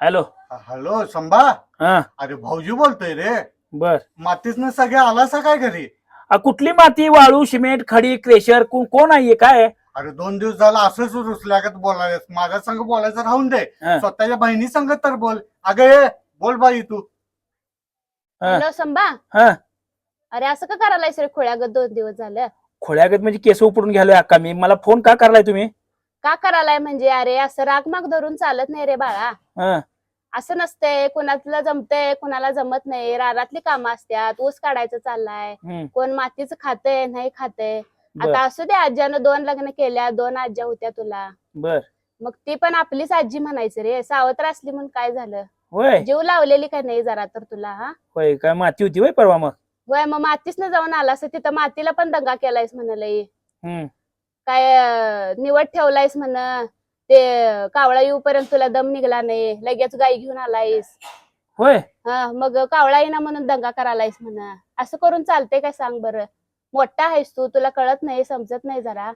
Hello. Hello Sambha. हा. अरे भाऊजी बोलतोय रे. बर. मातीतनं सगळे आलासा काय घरी? आ, कुठली माती? वाळू सिमेंट खडी क्रेशर कोण कोण आहे? काय? अरे दोन दिवस झाला असंच रुसल्यागत बोलायला माझ्या संग बोलायचं राहून दे. हा. स्वतःच्या बहिणी संग तर बोल. अगं ये बोल बाई तू. हा. हॅलो संभा. हा. अरे असं का करायलायस रे खोळ्यागत दोन दिवस झालं? खोळ्यागत म्हणजे केस उपडून घ्यालोय अक्का मी. मला फोन का करलाय तुम्ही? का करायलाय म्हणजे? अरे असं रागमाग धरून चालत नाही रे बाळा. हा. असं नसतंय कुणाला जमतंय कुणाला जमत नाही. रानातली कामं असतात ऊस काढायचं चाललाय हम्म, कोण मातीचं खातंय नाही खातंय. बर. आता असू दे आज्यानं दोन लग्न केल्या दोन आज्या होत्या तुला. बर. मग ती पण आपलीच आजी म्हणायची रे सावत्र असली म्हणून काय झालं? होय. जीव लावलेली काय नाही जरा तर तुला हा? होय काय माती होती होय परवा मग? वय मग मातीच न जाऊन आलास तिथं मातीला पण दंगा केलायस म्हणालय हम्म, काय अं, निवड ठेवलायस म्हण. ते कावळा येऊपर्यंत तुला दम निघला नाही लगेच गाई घेऊन आलायस. होय? हा मग कावळा येईना म्हणून दंगा करायलायस म्हण. असं करून चालतंय काय सांग बरं. मोठा आहेस तू तुला कळत नाही समजत नाही जरा.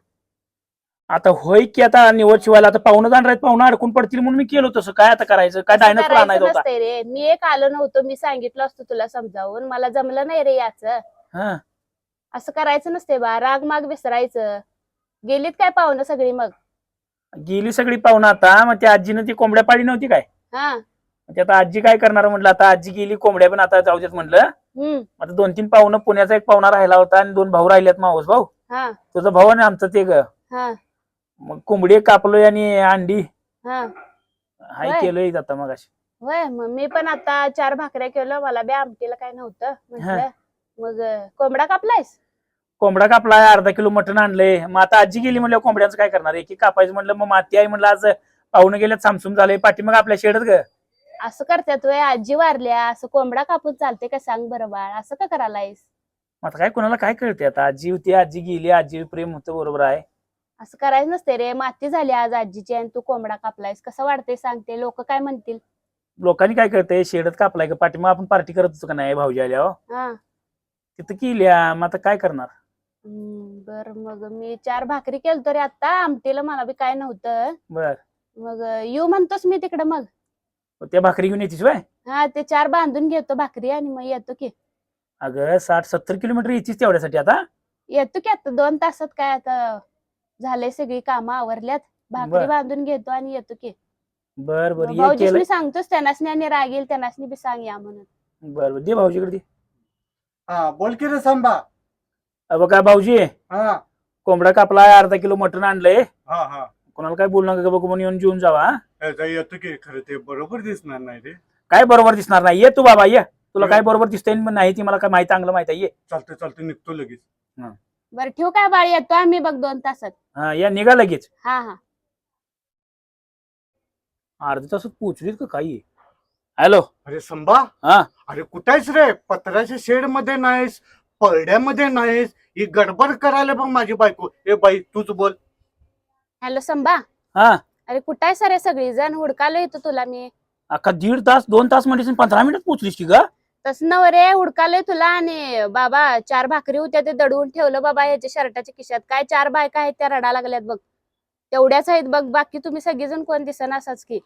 आता होय की आता निवड शिवायला आता पाहुणं जाणार आहेत पाहुणं अडकून पडतील म्हणून मी केलो तसं काय आता करायचं? काय असं डायनोसर करायचं आणायचा होता? नसतंय रे. मी एक आलो नव्हतो मी सांगितलं असतं तुला समजावून. मला जमलं नाही रे याच. हा. असं करायचं नसते बा. राग माग विसरायचं. गेलीत काय पाहुणं सगळी मग? गेली सगळी पाहुणं आता मग त्या आजीनं ती कोंबड्या पाळी नव्हती काय? हा. मग ते आता आजी काय करणार म्हटलं आता आजी गेली कोंबड्या पण आता जाऊ देत म्हटलं. हम्म. आता दोन तीन पाहुणं पुण्याचा एक पाहुणा राहिला होता आणि दोन भाऊ राहिलेत मावस भाऊ. हा. तुझा भाऊ आणि आमचं ते ग. हा. मग कोंबडी एक कापलोय आणि अंडी. हा. हाय होय. केलोय आता मग होय मग मी पण आता चार भाकऱ्या केलं मला बी आमटीला काय नव्हतं म्हटलं. मग अं, कोंबडा कापलायस? कोंबडा कापलाय अर्धा किलो मटण आणलंय मग आता आजी गेली म्हणलं कोंबड्यांचं काय करणार? एक कापायचं म्हणलं मग माती आहे म्हणलं आज पाहुणं गेल्यात सामसूम झालंय पाठी मग आपल्या शेडत ग. असं करतात वय आजी वारल्या असं कोंबडा कापून चालते का सांग बरं बाळ असं का करायलायस? मग आता काय कोणाला काय कळते आता? आजी होती आजी गेली आजी प्रेम होतं बरोबर आहे. असं करायचं नसते रे माती झाली आज आजीची आणि तू कोंबडा कापलायस कसं वाटतंय सांगते लोक काय म्हणतील? लोकांनी काय कळतंय शेडत कापलाय का पाठी मग आपण पार्टी करत होतो का नाही भाऊजी आल्यावर हा. तिथं केल्या मग आता काय करणार? बर मग मी चार भाकरी केलं तरी आता आमटीला मला बी काय नव्हतं. बर. मग अं, येऊ म्हणतोस मी तिकडं मग. मग त्या भाकरी घेऊन येतीस वय हा ते चार बांधून घेतो भाकरी आणि मग येतो की. अगं साठ सत्तर किलोमीटर येतीस तेवढ्यासाठी आता? येतो की आता दोन तासात काय आता झालंय सगळी कामं आवरल्यात. भाकरी बर. बांधून घेतो आणि येतो की. बर बर ये भाऊजीस केलं. मी सांगतोच त्यांनासनी आणि रागील त्यांनासनी बी सांग या म्हणून. बर बर दे भाऊजीकडे दे. हा बोल की रे संभा. अ बघा भाऊजी? हा. कोंबडा कापलाय अर्धा किलो मटण आणलंय. हा हा. कोणाला काय बोलू नका बघू म्हणून येऊन जेवून जावा हा? येतो की. खरं ते बरोबर दिसणार नाही रे. काय बरोबर दिसणार नाही? ये तू बाबा ये. तुला काय बरोबर दिसतंय पण नाही ती मला काय माहिती चांगलं माहिती आहे ये. चालतं चालतं निघतो लगेच. बरं ठेवू काय बाळ? येतो आम्ही बघ दोन तासात. हा या निघा लगेच. हा हा. अर्ध्या तासात पोहोचलीत का काही? हॅलो. अरे संभा. हा. अरे कुठायस रे? पत्राच्या शेडमध्ये नाहीस. परड्यामध्ये नाहीस ही गडबड करायला बघ माझी बायको. ए बाई तूच बोल. हॅलो संभा हा. अरे कुठं आहे सरे सगळी जण हुडकालो येतो तुला मी. अख्खा दीड तास दोन तास म्हणजे पंधरा मिनिटात पोहोचलीस की ग? तसं नव रे हुडकालोय तुला. आणि बाबा चार भाकरी होत्या ते दडवून ठेवलं बाबा ह्याच्या शर्टाच्या खिशात. काय चार बायका आहेत त्या रडा लागल्यात बघ. तेवढ्याच आहेत बघ बाकी तुम्ही सगळेजण कोण दिसना असाच की.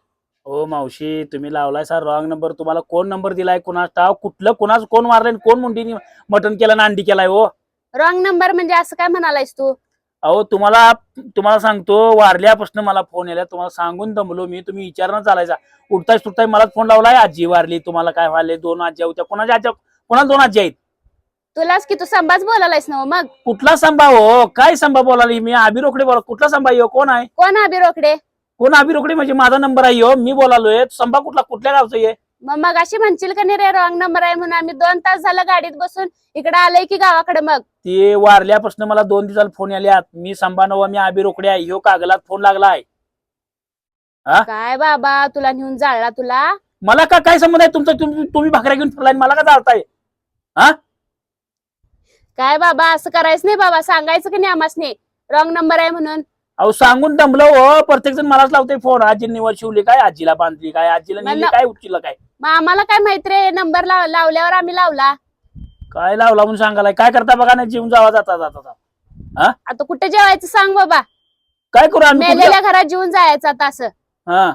हो मावशी तुम्ही लावलाय सर रॉंग नंबर तुम्हाला कोण नंबर दिलाय कुणाच टाव कुठलं कुणाच कोण मारलंय आणि कोण मुंडीनी मटन केलं ना अंडी केलाय हो? रॉंग नंबर म्हणजे असं काय म्हणालायस तू? अहो तुम्हाला तुम्हाला सांगतो वारल्यापासून मला फोन यायला. तुम्हाला सांगून दमलो मी. तुम्ही विचारणं चालायचा. उठताय सुटताय मलाच फोन लावलाय. आजी वारली तुम्हाला काय व्हायले दोन आजी होत्या कोणाच्या आजी कोणाला दोन आजी आहेत? तुलाच की तू संभाच बोलायलायस ना हो मग? कुठला संभा हो? काय संभा बोलाली मी? आबी रोकडे बोला कुठला संभा हो कोण आहे? कोण आबी रोकडे? कोण आबी रोकडे? म्हणजे माझा नंबर आहे हो मी बोलालोय. संभा कुठला? कुठल्या गावचा आहे मग मग अशी म्हणशील का नाही रे रॉंग नंबर आहे म्हणून. आम्ही दोन तास झालं गाडीत बसून. इकडे आलोय की गावाकडे मग? ते वारल्यापासून मला दोन दिवसाला फोन आल्यात मी संभा नवा मी आबी रोकडे आहे. ह्यो कागलात फोन लागलाय. काय बाबा? तुला नेऊन जाळला तुला? मला का काय संबंध आहे? तुमचा तुम्ही तुम्ही भाकऱ्या घेऊन फिरलाय आणि मला का चालताय काय बाबा? असं करायचं नाही बाबा. सांगायचं की नाही आमासने रॉंग नंबर आहे म्हणून. अहो सांगून दमलो हो. प्रत्येक जण मलाच लावतोय फोन आजी निवड शिवली काय? आजीला बांधली काय? आजीला नेली काय? उचललं काय? मग आम्हाला काय माहीत रे? नंबर लावल्यावर आम्ही लावला. काय लावला म्हणून सांगालाय? काय करता बघा नाही जीवन जावा जाता जाता जाता. आता कुठे जेवायचं सांग बाबा. काय करू आम्ही? कुठल्या- मेलेल्या घरात जेवून जायचं आता असं. हा.